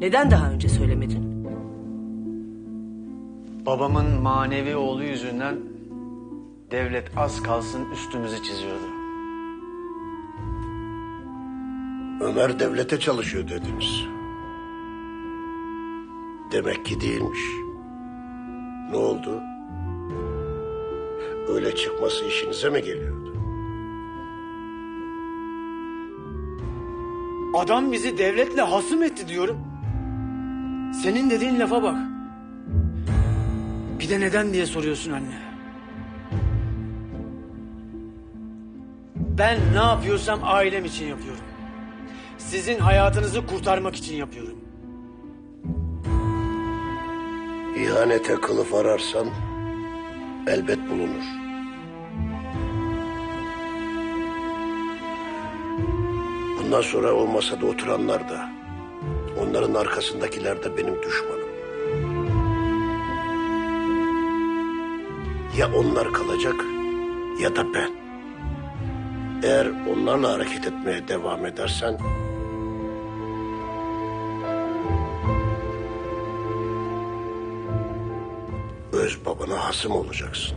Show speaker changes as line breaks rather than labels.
Neden daha önce söylemedin?
Babamın manevi oğlu yüzünden devlet az kalsın üstümüzü çiziyordu.
Ömer devlete çalışıyor dediniz. Demek ki değilmiş. Ne oldu? Öyle çıkması işinize mi geliyordu?
Adam bizi devletle hasım etti diyorum. Senin dediğin lafa bak. Bir de neden diye soruyorsun anne. Ben ne yapıyorsam ailem için yapıyorum. Sizin hayatınızı kurtarmak için yapıyorum.
İhanete kılıf ararsan elbet bulunur. Bundan sonra o masada oturanlar da, onların arkasındakiler de benim düşmanım. Ya onlar kalacak ya da ben. Eğer onlarla hareket etmeye devam edersen öz babana hasım olacaksın.